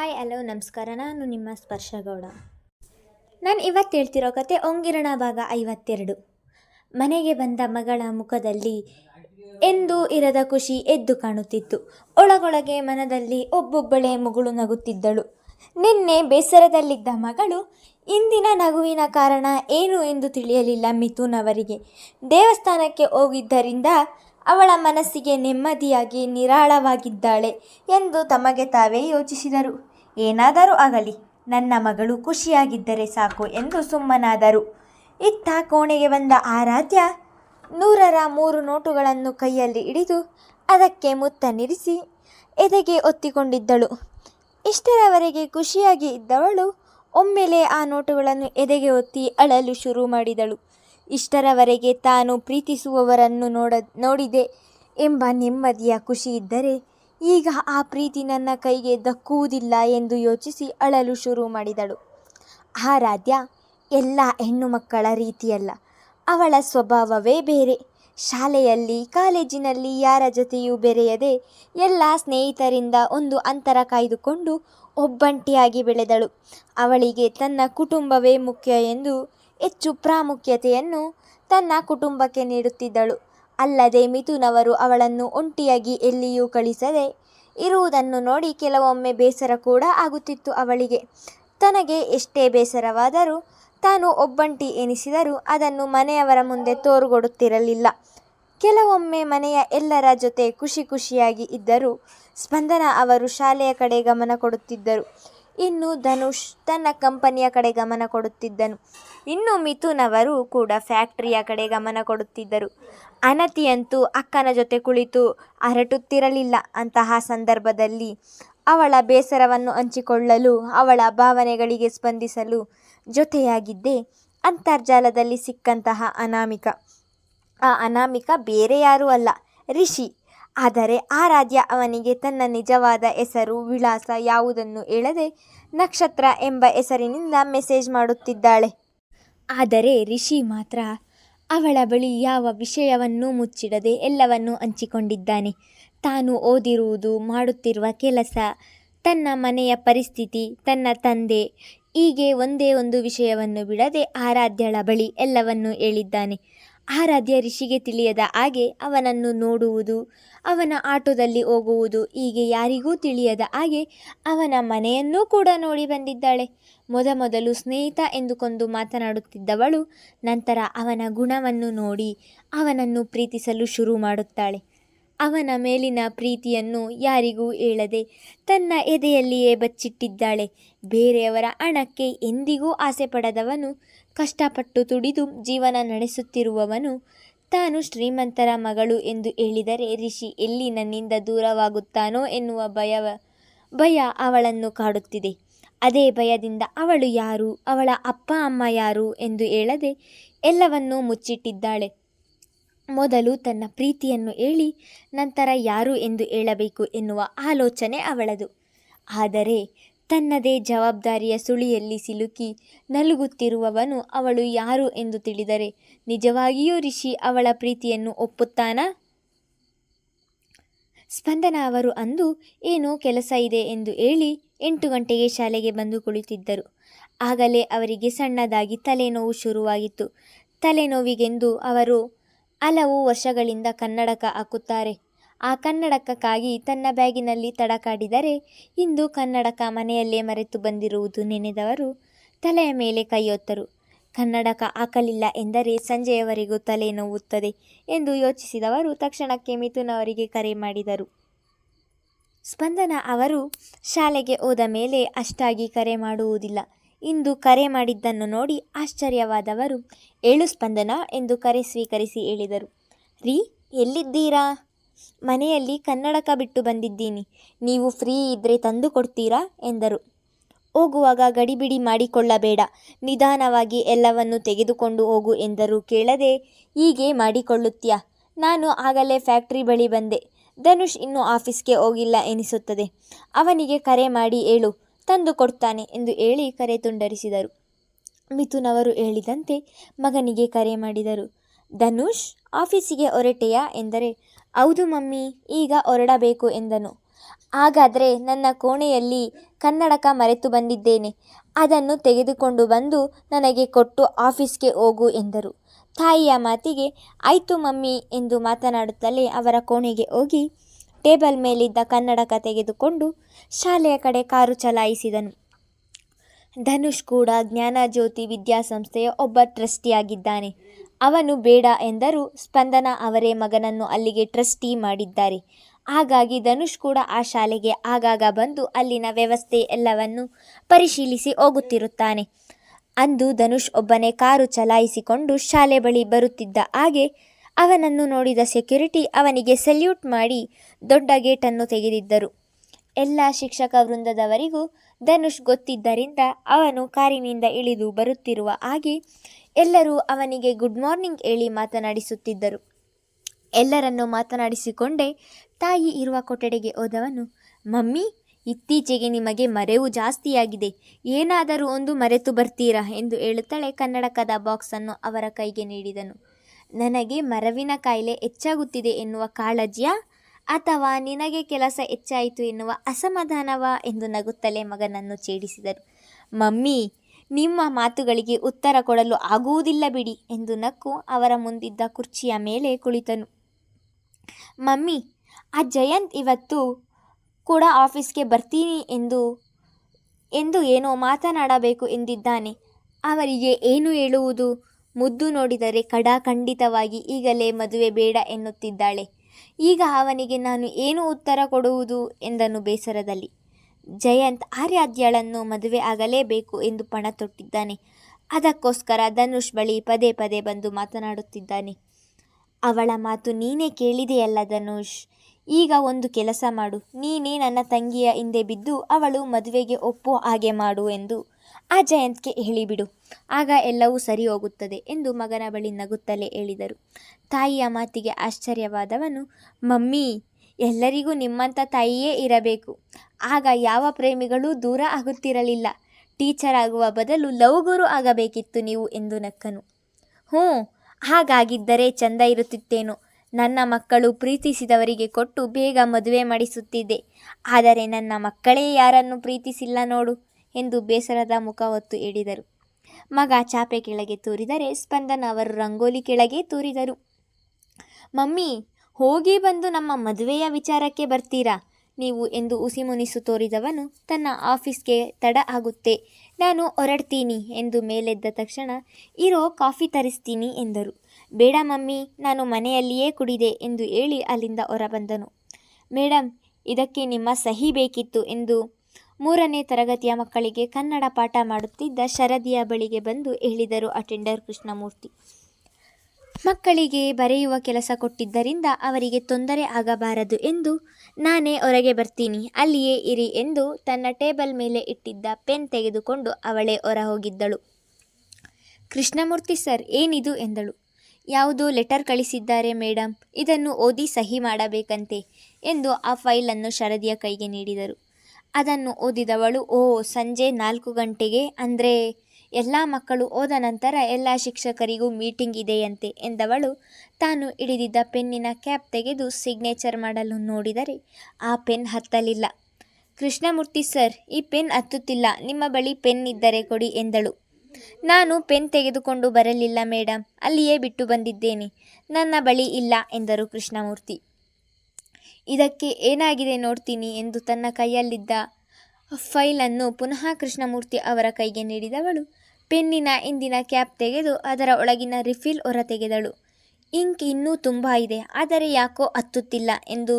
Hi, hello, ನಮಸ್ಕಾರ. ನಾನು ನಿಮ್ಮ ಸ್ಪರ್ಶಗೌಡ. ನಾನು ಇವತ್ತು ಹೇಳ್ತಿರೋ ಕತೆ ಒಂಗಿರಣ ಭಾಗ ಐವತ್ತೆರಡು. ಮನೆಗೆ ಬಂದ ಮಗಳ ಮುಖದಲ್ಲಿ ಎಂದು ಇರದ ಖುಷಿ ಎದ್ದು ಕಾಣುತ್ತಿತ್ತು. ಒಳಗೊಳಗೆ ಮನದಲ್ಲಿ ಒಬ್ಬೊಬ್ಬಳೇ ಮುಗುಳು ನಗುತ್ತಿದ್ದಳು. ನಿನ್ನೆ ಬೇಸರದಲ್ಲಿದ್ದ ಮಗಳು ಇಂದಿನ ನಗುವಿನ ಕಾರಣ ಏನು ಎಂದು ತಿಳಿಯಲಿಲ್ಲ ಮಿಥುನ್ ಅವರಿಗೆ. ದೇವಸ್ಥಾನಕ್ಕೆ ಹೋಗಿದ್ದರಿಂದ ಅವಳ ಮನಸ್ಸಿಗೆ ನೆಮ್ಮದಿಯಾಗಿ ನಿರಾಳವಾಗಿದ್ದಾಳೆ ಎಂದು ತಮಗೆ ತಾವೇ ಯೋಚಿಸಿದರು. ಏನಾದರೂ ಆಗಲಿ, ನನ್ನ ಮಗಳು ಖುಷಿಯಾಗಿದ್ದರೆ ಸಾಕು ಎಂದು ಸುಮ್ಮನಾದರು. ಇತ್ತ ಕೋಣೆಗೆ ಬಂದ ಆರಾಧ್ಯ ನೂರರ ಮೂರು ನೋಟುಗಳನ್ನು ಕೈಯಲ್ಲಿ ಹಿಡಿದು ಅದಕ್ಕೆ ಮುತ್ತನ್ನಿರಿಸಿ ಎದೆಗೆ ಒತ್ತಿಕೊಂಡಿದ್ದಳು. ಇಷ್ಟರವರೆಗೆ ಖುಷಿಯಾಗಿ ಇದ್ದವಳು ಒಮ್ಮೆಲೆ ಆ ನೋಟುಗಳನ್ನು ಎದೆಗೆ ಒತ್ತಿ ಅಳಲು ಶುರು ಮಾಡಿದಳು. ಇಷ್ಟರವರೆಗೆ ತಾನು ಪ್ರೀತಿಸುವವರನ್ನು ನೋಡ, ನೋಡಿದೆ ಎಂಬ ನೆಮ್ಮದಿಯ ಖುಷಿ ಇದ್ದರೆ ಈಗ ಆ ಪ್ರೀತಿ ನನ್ನ ಕೈಗೆ ದಕ್ಕುವುದಿಲ್ಲ ಎಂದು ಯೋಚಿಸಿ ಅಳಲು ಶುರು ಮಾಡಿದಳು. ಆರಾಧ್ಯ ಎಲ್ಲ ಹೆಣ್ಣು ಮಕ್ಕಳ ರೀತಿಯಲ್ಲ. ಅವಳ ಸ್ವಭಾವವೇ ಬೇರೆ. ಶಾಲೆಯಲ್ಲಿ, ಕಾಲೇಜಿನಲ್ಲಿ ಯಾರ ಜೊತೆಯೂ ಬೆರೆಯದೆ ಎಲ್ಲ ಸ್ನೇಹಿತರಿಂದ ಒಂದು ಅಂತರ ಕಾಯ್ದುಕೊಂಡು ಒಬ್ಬಂಟಿಯಾಗಿ ಬೆಳೆದಳು. ಅವಳಿಗೆ ತನ್ನ ಕುಟುಂಬವೇ ಮುಖ್ಯ ಎಂದು ಹೆಚ್ಚು ಪ್ರಾಮುಖ್ಯತೆಯನ್ನು ತನ್ನ ಕುಟುಂಬಕ್ಕೆ ನೀಡುತ್ತಿದ್ದಳು. ಅಲ್ಲದೆ ಮಿಥುನವರು ಅವಳನ್ನು ಒಂಟಿಯಾಗಿ ಎಲ್ಲಿಯೂ ಕಳಿಸದೆ ಇರುವುದನ್ನು ನೋಡಿ ಕೆಲವೊಮ್ಮೆ ಬೇಸರ ಕೂಡ ಆಗುತ್ತಿತ್ತು ಅವಳಿಗೆ. ತನಗೆ ಎಷ್ಟೇ ಬೇಸರವಾದರೂ ತಾನು ಒಬ್ಬಂಟಿ ಎನಿಸಿದರೂ ಅದನ್ನು ಮನೆಯವರ ಮುಂದೆ ತೋರುಗೊಡುತ್ತಿರಲಿಲ್ಲ. ಕೆಲವೊಮ್ಮೆ ಮನೆಯ ಎಲ್ಲರ ಜೊತೆ ಖುಷಿ ಖುಷಿಯಾಗಿ ಇದ್ದರೂ ಸ್ಪಂದನ ಅವರು ಶಾಲೆಯ ಕಡೆ ಗಮನ ಕೊಡುತ್ತಿದ್ದರು. ಇನ್ನು ಧನುಷ್ ತನ್ನ ಕಂಪನಿಯ ಕಡೆ ಗಮನ ಕೊಡುತ್ತಿದ್ದನು. ಇನ್ನು ಮಿಥುನವರು ಕೂಡ ಫ್ಯಾಕ್ಟರಿಯ ಕಡೆ ಗಮನ ಕೊಡುತ್ತಿದ್ದರು. ಅನತಿಯಂತೂ ಅಕ್ಕನ ಜೊತೆ ಕುಳಿತು ಹರಟುತ್ತಿರಲಿಲ್ಲ ಅಂತಹ ಸಂದರ್ಭದಲ್ಲಿ ಅವಳ ಬೇಸರವನ್ನು ಹಂಚಿಕೊಳ್ಳಲು, ಅವಳ ಭಾವನೆಗಳಿಗೆ ಸ್ಪಂದಿಸಲು ಜೊತೆಯಾಗಿದ್ದೆ ಅಂತರ್ಜಾಲದಲ್ಲಿ ಸಿಕ್ಕಂತಹ ಅನಾಮಿಕ. ಆ ಅನಾಮಿಕ ಬೇರೆ ಯಾರೂ ಅಲ್ಲ, ರಿಷಿ. ಆದರೆ ಆ ಆರಾಧ್ಯ ಅವನಿಗೆ ತನ್ನ ನಿಜವಾದ ಹೆಸರು, ವಿಳಾಸ ಯಾವುದನ್ನು ಹೇಳದೆ ನಕ್ಷತ್ರ ಎಂಬ ಹೆಸರಿನಿಂದ ಮೆಸೇಜ್ ಮಾಡುತ್ತಿದ್ದಾಳೆ. ಆದರೆ ರಿಷಿ ಮಾತ್ರ ಅವಳ ಬಳಿ ಯಾವ ವಿಷಯವನ್ನೂ ಮುಚ್ಚಿಡದೆ ಎಲ್ಲವನ್ನೂ ಹಂಚಿಕೊಂಡಿದ್ದಾನೆ. ತಾನು ಓದಿರುವುದು, ಮಾಡುತ್ತಿರುವ ಕೆಲಸ, ತನ್ನ ಮನೆಯ ಪರಿಸ್ಥಿತಿ, ತನ್ನ ತಂದೆ, ಹೀಗೆ ಒಂದೇ ಒಂದು ವಿಷಯವನ್ನು ಬಿಡದೆ ಆರಾಧ್ಯಳ ಬಳಿ ಎಲ್ಲವನ್ನೂ ಹೇಳಿದ್ದಾನೆ. ಆರಾಧ್ಯ ಋಷಿಗೆ ತಿಳಿಯದ ಹಾಗೆ ಅವನನ್ನು ನೋಡುವುದು, ಅವನ ಆಟೋದಲ್ಲಿ ಹೋಗುವುದು ಹೀಗೆ ಯಾರಿಗೂ ತಿಳಿಯದ ಹಾಗೆ ಅವನ ಮನೆಯನ್ನೂ ಕೂಡ ನೋಡಿ ಬಂದಿದ್ದಾಳೆ. ಮೊದಮೊದಲು ಸ್ನೇಹಿತ ಎಂದುಕೊಂಡು ಮಾತನಾಡುತ್ತಿದ್ದವಳು, ನಂತರ ಅವನ ಗುಣವನ್ನು ನೋಡಿ ಅವನನ್ನು ಪ್ರೀತಿಸಲು ಶುರು ಮಾಡುತ್ತಾಳೆ. ಅವನ ಮೇಲಿನ ಪ್ರೀತಿಯನ್ನು ಯಾರಿಗೂ ಹೇಳದೆ ತನ್ನ ಎದೆಯಲ್ಲಿಯೇ ಬಚ್ಚಿಟ್ಟಿದ್ದಾಳೆ. ಬೇರೆಯವರ ಹಣಕ್ಕೆ ಎಂದಿಗೂ ಆಸೆ ಪಡದವನು, ಕಷ್ಟಪಟ್ಟು ತುಡಿದು ಜೀವನ ನಡೆಸುತ್ತಿರುವವನು ತಾನು ಶ್ರೀಮಂತರ ಮಗಳು ಎಂದು ಹೇಳಿದರೆ ರಿಷಿ ಎಲ್ಲಿ ನನ್ನಿಂದ ದೂರವಾಗುತ್ತಾನೋ ಎನ್ನುವ ಭಯವ, ಭಯ ಅವಳನ್ನು ಕಾಡುತ್ತಿದೆ. ಅದೇ ಭಯದಿಂದ ಅವಳು ಯಾರು, ಅವಳ ಅಪ್ಪ, ಅಮ್ಮ ಯಾರು ಎಂದು ಹೇಳದೆ ಎಲ್ಲವನ್ನೂ ಮುಚ್ಚಿಟ್ಟಿದ್ದಾಳೆ. ಮೊದಲು ತನ್ನ ಪ್ರೀತಿಯನ್ನು ಹೇಳಿ, ನಂತರ ಯಾರು ಎಂದು ಹೇಳಬೇಕು ಎನ್ನುವ ಆಲೋಚನೆ ಅವಳದು. ಆದರೆ ತನ್ನದೇ ಜವಾಬ್ದಾರಿಯ ಸುಳಿಯಲ್ಲಿ ಸಿಲುಕಿ ನಲುಗುತ್ತಿರುವವನು ಅವಳು ಯಾರು ಎಂದು ತಿಳಿದರೆ ನಿಜವಾಗಿಯೂ ರಿಷಿ ಅವಳ ಪ್ರೀತಿಯನ್ನು ಒಪ್ಪುತ್ತಾನಾ? ಸ್ಪಂದನ ಅವರು ಅಂದು, ಏನೋ ಕೆಲಸ ಇದೆ ಎಂದು ಹೇಳಿ ಎಂಟು ಗಂಟೆಗೆ ಶಾಲೆಗೆ ಬಂದು ಕುಳಿತಿದ್ದರು. ಆಗಲೇ ಅವರಿಗೆ ಸಣ್ಣದಾಗಿ ತಲೆನೋವು ಶುರುವಾಗಿತ್ತು. ತಲೆನೋವಿಗೆಂದು ಅವರು ಹಲವು ವರ್ಷಗಳಿಂದ ಕನ್ನಡಕ ಹಾಕುತ್ತಾರೆ. ಆ ಕನ್ನಡಕಕ್ಕಾಗಿ ತನ್ನ ಬ್ಯಾಗಿನಲ್ಲಿ ತಡಕಾಡಿದರೆ ಇಂದು ಕನ್ನಡಕ ಮನೆಯಲ್ಲೇ ಮರೆತು ಬಂದಿರುವುದು ನೆನೆದವರು ತಲೆಯ ಮೇಲೆ ಕೈಯೊತ್ತರು. ಕನ್ನಡಕ ಹಾಕಲಿಲ್ಲ ಎಂದರೆ ಸಂಜೆಯವರೆಗೂ ತಲೆ ನೋವುತ್ತದೆ ಎಂದು ಯೋಚಿಸಿದವರು ತಕ್ಷಣಕ್ಕೆ ಮಿಥುನ್ ಅವರಿಗೆ ಕರೆ ಮಾಡಿದರು. ಸ್ಪಂದನ ಅವರು ಶಾಲೆಗೆ ಹೋದ ಮೇಲೆ ಅಷ್ಟಾಗಿ ಕರೆ ಮಾಡುವುದಿಲ್ಲ. ಇಂದು ಕರೆ ಮಾಡಿದ್ದನ್ನು ನೋಡಿ ಆಶ್ಚರ್ಯವಾದವರು, ಏಳು ಸ್ಪಂದನ ಎಂದು ಕರೆ ಸ್ವೀಕರಿಸಿ ಹೇಳಿದರು. ರೀ, ಎಲ್ಲಿದ್ದೀರಾ? ಮನೆಯಲ್ಲಿ ಕನ್ನಡಕ ಬಿಟ್ಟು ಬಂದಿದ್ದೀನಿ. ನೀವು ಫ್ರೀ ಇದ್ದರೆ ತಂದು ಕೊಡ್ತೀರಾ? ಎಂದರು. ಹೋಗುವಾಗ ಗಡಿಬಿಡಿ ಮಾಡಿಕೊಳ್ಳಬೇಡ. ನಿಧಾನವಾಗಿ ಎಲ್ಲವನ್ನು ತೆಗೆದುಕೊಂಡು ಹೋಗು ಎಂದರು. ಕೇಳದೆ ಹೀಗೆ ಮಾಡಿಕೊಳ್ಳುತ್ತೀಯಾ? ನಾನು ಆಗಲೇ ಫ್ಯಾಕ್ಟ್ರಿ ಬಳಿ ಬಂದೆ. ಧನುಷ್ ಇನ್ನೂ ಆಫೀಸ್ಗೆ ಹೋಗಿಲ್ಲ ಎನಿಸುತ್ತದೆ. ಅವನಿಗೆ ಕರೆ ಮಾಡಿ ಹೇಳು. ತಂದು ಕೊಡ್ತಾನೆ ಎಂದು ಹೇಳಿ ಕರೆ ತುಂಡರಿಸಿದರು. ಮಿಥುನ್ ಅವರು ಹೇಳಿದಂತೆ ಮಗನಿಗೆ ಕರೆ ಮಾಡಿದರು. ಧನುಷ್, ಆಫೀಸಿಗೆ ಹೊರಟೆಯಾ ಎಂದರೆ, ಹೌದು ಮಮ್ಮಿ, ಈಗ ಹೊರಡಬೇಕು ಎಂದನು. ಹಾಗಾದರೆ ನನ್ನ ಕೋಣೆಯಲ್ಲಿ ಕನ್ನಡಕ ಮರೆತು ಬಂದಿದ್ದೇನೆ. ಅದನ್ನು ತೆಗೆದುಕೊಂಡು ಬಂದು ನನಗೆ ಕೊಟ್ಟು ಆಫೀಸ್ಗೆ ಹೋಗು ಎಂದರು. ತಾಯಿಯ ಮಾತಿಗೆ, ಆಯಿತು ಮಮ್ಮಿ ಎಂದು ಮಾತನಾಡುತ್ತಲೇ ಅವರ ಕೋಣೆಗೆ ಹೋಗಿ ಟೇಬಲ್ ಮೇಲಿದ್ದ ಕನ್ನಡಕ ತೆಗೆದುಕೊಂಡು ಶಾಲೆಯ ಕಡೆ ಕಾರು ಚಲಾಯಿಸಿದನು. ಧನುಷ್ ಕೂಡ ಜ್ಞಾನಜ್ಯೋತಿ ವಿದ್ಯಾಸಂಸ್ಥೆಯ ಒಬ್ಬ ಟ್ರಸ್ಟಿಯಾಗಿದ್ದಾನೆ. ಅವನು ಬೇಡ ಎಂದರೂ ಸ್ಪಂದನ ಅವರೇ ಮಗನನ್ನು ಅಲ್ಲಿಗೆ ಟ್ರಸ್ಟಿ ಮಾಡಿದ್ದಾರೆ. ಹಾಗಾಗಿ ಧನುಷ್ ಕೂಡ ಆ ಶಾಲೆಗೆ ಆಗಾಗ ಬಂದು ಅಲ್ಲಿನ ವ್ಯವಸ್ಥೆ ಎಲ್ಲವನ್ನು ಪರಿಶೀಲಿಸಿ ಹೋಗುತ್ತಿರುತ್ತಾನೆ. ಅಂದು ಧನುಷ್ ಒಬ್ಬನೇ ಕಾರು ಚಲಾಯಿಸಿಕೊಂಡು ಶಾಲೆ ಬಳಿ ಬರುತ್ತಿದ್ದ ಹಾಗೆ ಅವನನ್ನು ನೋಡಿದ ಸೆಕ್ಯುರಿಟಿ ಅವನಿಗೆ ಸಲ್ಯೂಟ್ ಮಾಡಿ ದೊಡ್ಡ ಗೇಟನ್ನು ತೆಗೆದಿದ್ದರು. ಎಲ್ಲ ಶಿಕ್ಷಕ ವೃಂದದವರಿಗೂ ಧನುಷ್ ಗೊತ್ತಿದ್ದರಿಂದ ಅವನು ಕಾರಿನಿಂದ ಇಳಿದು ಬರುತ್ತಿರುವ ಹಾಗೆ ಎಲ್ಲರೂ ಅವನಿಗೆ ಗುಡ್ ಮಾರ್ನಿಂಗ್ ಹೇಳಿ ಮಾತನಾಡಿಸುತ್ತಿದ್ದರು. ಎಲ್ಲರನ್ನು ಮಾತನಾಡಿಸಿಕೊಂಡೇ ತಾಯಿ ಇರುವ ಕೊಠಡಿಗೆ ಹೋದವನು, ಮಮ್ಮಿ, ಇತ್ತೀಚೆಗೆ ನಿಮಗೆ ಮರೆವು ಜಾಸ್ತಿಯಾಗಿದೆ. ಏನಾದರೂ ಒಂದು ಮರೆತು ಬರ್ತೀರಾ? ಎಂದು ಹೇಳುತ್ತಲೇ ಕನ್ನಡಕದ ಬಾಕ್ಸನ್ನು ಅವರ ಕೈಗೆ ನೀಡಿದನು. ನನಗೆ ಮರವಿನ ಕಾಯಿಲೆ ಹೆಚ್ಚಾಗುತ್ತಿದೆ ಎನ್ನುವ ಕಾಳಜಿಯ ಅಥವಾ ನಿನಗೆ ಕೆಲಸ ಹೆಚ್ಚಾಯಿತು ಎನ್ನುವ ಅಸಮಾಧಾನವ ಎಂದು ನಗುತ್ತಲೇ ಮಗನನ್ನು ಛೇಡಿಸಿದರು. ಮಮ್ಮಿ, ನಿಮ್ಮ ಮಾತುಗಳಿಗೆ ಉತ್ತರ ಕೊಡಲು ಆಗುವುದಿಲ್ಲ ಬಿಡಿ ಎಂದು ನಕ್ಕು ಅವರ ಮುಂದಿದ್ದ ಕುರ್ಚಿಯ ಮೇಲೆ ಕುಳಿತನು. ಮಮ್ಮಿ, ಆ ಜಯಂತ್ ಇವತ್ತು ಕೂಡ ಆಫೀಸ್ಗೆ ಬರ್ತೀನಿ ಎಂದು ಎಂದು ಏನೋ ಮಾತನಾಡಬೇಕು ಎಂದಿದ್ದಾನೆ. ಅವರಿಗೆ ಏನು ಹೇಳುವುದು? ಮುದ್ದು ನೋಡಿದರೆ ಕಡಾ ಖಂಡಿತವಾಗಿ ಈಗಲೇ ಮದುವೆ ಬೇಡ ಎನ್ನುತ್ತಿದ್ದಾಳೆ. ಈಗ ಅವನಿಗೆ ನಾನು ಏನು ಉತ್ತರ ಕೊಡುವುದು? ಎಂದನು ಬೇಸರದಲ್ಲಿ. ಜಯಂತ್ ಆರ್ಯಾದ್ಯಳನ್ನು ಮದುವೆ ಆಗಲೇಬೇಕು ಎಂದು ಪಣ ತೊಟ್ಟಿದ್ದಾನೆ. ಅದಕ್ಕೋಸ್ಕರ ಧನುಷ್ ಬಳಿ ಪದೇ ಪದೇ ಬಂದು ಮಾತನಾಡುತ್ತಿದ್ದಾನೆ. ಅವಳ ಮಾತು ನೀನೇ ಕೇಳಿದೆಯಲ್ಲ ಧನುಷ್? ಈಗ ಒಂದು ಕೆಲಸ ಮಾಡು. ನೀನೇ ನನ್ನ ತಂಗಿಯ ಹಿಂದೆ ಬಿದ್ದು ಅವಳು ಮದುವೆಗೆ ಒಪ್ಪು ಹಾಗೆ ಮಾಡು ಎಂದು ಆ ಜಯಂತ್ಗೆ ಹೇಳಿಬಿಡು ಆಗ ಎಲ್ಲವೂ ಸರಿ ಹೋಗುತ್ತದೆ ಎಂದು ಮಗನ ಬಳಿ ನಗುತ್ತಲೇ ಹೇಳಿದರು. ತಾಯಿಯ ಮಾತಿಗೆ ಆಶ್ಚರ್ಯವಾದವನು, ಮಮ್ಮಿ, ಎಲ್ಲರಿಗೂ ನಿಮ್ಮಂಥ ತಾಯಿಯೇ ಇರಬೇಕು. ಆಗ ಯಾವ ಪ್ರೇಮಿಗಳೂ ದೂರ ಆಗುತ್ತಿರಲಿಲ್ಲ. ಟೀಚರ್ ಆಗುವ ಬದಲು ಲವ್ ಗುರು ಆಗಬೇಕಿತ್ತು ನೀವು ಎಂದು ನಕ್ಕನು. ಹ್ಞೂ, ಹಾಗಾಗಿದ್ದರೆ ಚಂದ ಇರುತ್ತಿತ್ತೇನು. ನನ್ನ ಮಕ್ಕಳು ಪ್ರೀತಿಸಿದವರಿಗೆ ಕೊಟ್ಟು ಬೇಗ ಮದುವೆ ಮಾಡಿಸುತ್ತಿದ್ದೆ. ಆದರೆ ನನ್ನ ಮಕ್ಕಳೇ ಯಾರನ್ನು ಪ್ರೀತಿಸಿಲ್ಲ ನೋಡು. ಎಂದು ಬೇಸರದ ಮುಖ ಒತ್ತು ಹೇಳಿದರು. ಮಗ ಚಾಪೆ ಕೆಳಗೆ ತೂರಿದರೆ ಸ್ಪಂದನ ಅವರು ರಂಗೋಲಿ ಕೆಳಗೆ ತೂರಿದರು. ಮಮ್ಮಿ, ಹೋಗಿ ಬಂದು ನಮ್ಮ ಮದುವೆಯ ವಿಚಾರಕ್ಕೆ ಬರ್ತೀರಾ? ನೀವು ಎಂದು ಉಸಿಮುನಿಸು ತೋರಿದವನು ತನ್ನ ಆಫೀಸ್ಗೆ ತಡ ಆಗುತ್ತೆ. ನಾನು ಹೊರಡ್ತೀನಿ ಎಂದು ಮೇಲೆದ್ದ ತಕ್ಷಣ, ಇರೋ ಕಾಫಿ ತರಿಸ್ತೀನಿ ಎಂದರು. ಬೇಡ ಮಮ್ಮಿ, ನಾನು ಮನೆಯಲ್ಲಿಯೇ ಕುಡಿದೆ ಎಂದು ಹೇಳಿ ಅಲ್ಲಿಂದ ಹೊರಬಂದನು. ಮೇಡಮ್ ಇದಕ್ಕೆ ನಿಮ್ಮ ಸಹಿ ಬೇಕಿತ್ತು ಎಂದು ಮೂರನೇ ತರಗತಿಯ ಮಕ್ಕಳಿಗೆ ಕನ್ನಡ ಪಾಠ ಮಾಡುತ್ತಿದ್ದ ಶರದಿಯ ಬಳಿಗೆ ಬಂದು ಹೇಳಿದರು ಅಟೆಂಡರ್ ಕೃಷ್ಣಮೂರ್ತಿ. ಮಕ್ಕಳಿಗೆ ಬರೆಯುವ ಕೆಲಸ ಕೊಟ್ಟಿದ್ದರಿಂದ ಅವರಿಗೆ ತೊಂದರೆ ಆಗಬಾರದು ಎಂದು ನಾನೇ ಹೊರಗೆ ಬರ್ತೀನಿ, ಅಲ್ಲಿಯೇ ಇರಿ ಎಂದು ತನ್ನ ಟೇಬಲ್ ಮೇಲೆ ಇಟ್ಟಿದ್ದ ಪೆನ್ ತೆಗೆದುಕೊಂಡು ಅವಳೇ ಹೊರ ಹೋಗಿದ್ದಳು ಕೃಷ್ಣಮೂರ್ತಿ ಸರ್, ಏನಿದು ಎಂದಳು. ಯಾವುದೋ ಲೆಟರ್ ಕಳಿಸಿದ್ದಾರೆ ಮೇಡಮ್ ಇದನ್ನು ಓದಿ ಸಹಿ ಮಾಡಬೇಕಂತೆ ಎಂದು ಆ ಫೈಲನ್ನು ಶರದಿಯ ಕೈಗೆ ನೀಡಿದರು. ಅದನ್ನು ಓದಿದವಳು, ಓ, ಸಂಜೆ ನಾಲ್ಕು ಗಂಟೆಗೆ. ಅಂದರೆ, ಎಲ್ಲ ಮಕ್ಕಳು ಓದ ನಂತರ ಎಲ್ಲ ಶಿಕ್ಷಕರಿಗೂ ಮೀಟಿಂಗ್ ಇದೆಯಂತೆ ಎಂದವಳು ತಾನು ಹಿಡಿದಿದ್ದ ಪೆನ್ನಿನ ಕ್ಯಾಪ್ ತೆಗೆದು ಸಿಗ್ನೇಚರ್ ಮಾಡಲು ನೋಡಿದರೆ ಆ ಪೆನ್ ಹತ್ತಲಿಲ್ಲ. ಕೃಷ್ಣಮೂರ್ತಿ, ಸರ್, ಈ ಪೆನ್ ಹತ್ತುತ್ತಿಲ್ಲ. ನಿಮ್ಮ ಬಳಿ ಪೆನ್ ಇದ್ದರೆ ಕೊಡಿ ಎಂದಳು. ನಾನು ಪೆನ್ ತೆಗೆದುಕೊಂಡು ಬರಲಿಲ್ಲ ಮೇಡಮ್ ಅಲ್ಲಿಯೇ ಬಿಟ್ಟು ಬಂದಿದ್ದೇನೆ. ನನ್ನ ಬಳಿ ಇಲ್ಲ ಎಂದರು ಕೃಷ್ಣಮೂರ್ತಿ. ಇದಕ್ಕೆ ಏನಾಗಿದೆ ನೋಡ್ತೀನಿ ಎಂದು ತನ್ನ ಕೈಯಲ್ಲಿದ್ದ ಫೈಲನ್ನು ಪುನಃ ಕೃಷ್ಣಮೂರ್ತಿ ಅವರ ಕೈಗೆ ನೀಡಿದವಳು. ಪೆನ್ನಿನ ಇಂದಿನ ಕ್ಯಾಪ್ ತೆಗೆದು ಅದರ ಒಳಗಿನ ರಿಫಿಲ್ ಹೊರತೆಗೆದಳು ಇಂಕ್ ಇನ್ನೂ ತುಂಬ ಇದೆ, ಆದರೆ ಯಾಕೋ ಹತ್ತುತ್ತಿಲ್ಲ ಎಂದು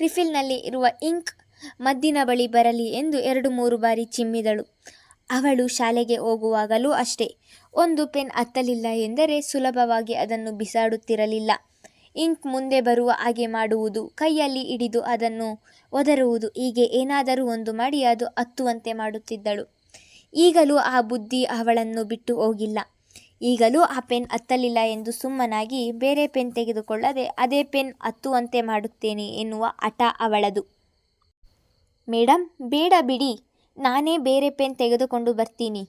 ರಿಫಿಲ್ನಲ್ಲಿ ಇರುವ ಇಂಕ್ ಮದ್ದಿನ ಬಳಿ ಬರಲಿ ಎಂದು ಎರಡು ಮೂರು ಬಾರಿ ಚಿಮ್ಮಿದಳು. ಅವಳು ಶಾಲೆಗೆ ಹೋಗುವಾಗಲೂ ಅಷ್ಟೇ. ಒಂದು ಪೆನ್ ಹತ್ತಲಿಲ್ಲ ಎಂದರೆ ಸುಲಭವಾಗಿ ಅದನ್ನು ಬಿಸಾಡುತ್ತಿರಲಿಲ್ಲ. ಇಂಕ್ ಮುಂದೆ ಬರುವ ಹಾಗೆ ಮಾಡುವುದು, ಕೈಯಲ್ಲಿ ಹಿಡಿದು ಅದನ್ನು ಒದರುವುದು, ಹೀಗೆ ಏನಾದರೂ ಒಂದು ಮಾಡಿ ಅದು ಹತ್ತುವಂತೆ ಮಾಡುತ್ತಿದ್ದಳು. ಈಗಲೂ ಆ ಬುದ್ಧಿ ಅವಳನ್ನು ಬಿಟ್ಟು ಹೋಗಿಲ್ಲ. ಈಗಲೂ ಆ ಪೆನ್ ಹತ್ತಲಿಲ್ಲ ಎಂದು ಸುಮ್ಮನಾಗಿ ಬೇರೆ ಪೆನ್ ತೆಗೆದುಕೊಳ್ಳದೆ ಅದೇ ಪೆನ್ ಹತ್ತುವಂತೆ ಮಾಡುತ್ತೇನೆ ಎನ್ನುವ ಹಠ ಅವಳದು. ಮೇಡಮ್ ಬೇಡ ಬಿಡಿ. ನಾನೇ ಬೇರೆ ಪೆನ್ ತೆಗೆದುಕೊಂಡು ಬರ್ತೀನಿ.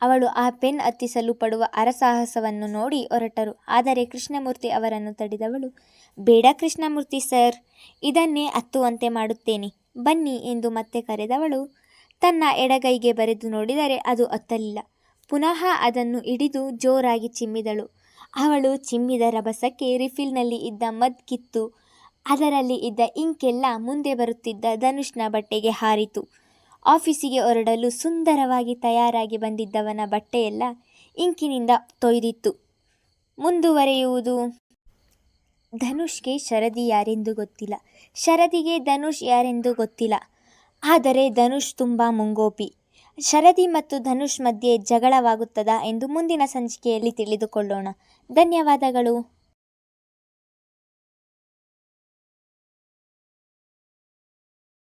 ಅವಳು ಆ ಪೆನ್ ಹತ್ತಿಸಲು ಪಡುವ ಅರಸಾಹಸವನ್ನು ನೋಡಿ ಹೊರಟರು. ಆದರೆ ಕೃಷ್ಣಮೂರ್ತಿ ಅವರನ್ನು ತಡೆದವಳು, ಬೇಡ ಕೃಷ್ಣಮೂರ್ತಿ ಸರ್, ಇದನ್ನೇ ಹತ್ತುವಂತೆ ಮಾಡುತ್ತೇನೆ. ಬನ್ನಿ ಎಂದು ಮತ್ತೆ ಕರೆದವಳು, ತನ್ನ ಎಡಗೈಗೆ ಬರೆದು ನೋಡಿದರೆ ಅದು ಅತ್ತಲಿಲ್ಲ. ಪುನಃ ಅದನ್ನು ಹಿಡಿದು ಜೋರಾಗಿ ಚಿಮ್ಮಿದಳು. ಅವಳು ಚಿಮ್ಮಿದ ರಭಸಕ್ಕೆ ರಿಫಿಲ್ನಲ್ಲಿ ಇದ್ದ ಮದ್ ಕಿತ್ತು, ಅದರಲ್ಲಿ ಇದ್ದ ಇಂಕೆಲ್ಲ ಮುಂದೆ ಬರುತ್ತಿದ್ದ ಧನುಷ್ನ ಬಟ್ಟೆಗೆ ಹಾರಿತು. ಆಫೀಸಿಗೆ ಹೊರಡಲು ಸುಂದರವಾಗಿ ತಯಾರಾಗಿ ಬಂದಿದ್ದವನ ಬಟ್ಟೆಯೆಲ್ಲ ಇಂಕಿನಿಂದ ತೊಯ್ದಿತ್ತು. ಮುಂದುವರೆಯುವುದು. ಧನುಷ್ಗೆ ಶರದಿ ಯಾರೆಂದು ಗೊತ್ತಿಲ್ಲ. ಶರದಿಗೆ ಧನುಷ್ ಯಾರೆಂದು ಗೊತ್ತಿಲ್ಲ. ಆದರೆ ಧನುಷ್ ತುಂಬ ಮುಂಗೋಪಿ. ಶರದಿ ಮತ್ತು ಧನುಷ್ ಮಧ್ಯೆ ಜಗಳವಾಗುತ್ತದಾ ಎಂದು ಮುಂದಿನ ಸಂಚಿಕೆಯಲ್ಲಿ ತಿಳಿದುಕೊಳ್ಳೋಣ. ಧನ್ಯವಾದಗಳು.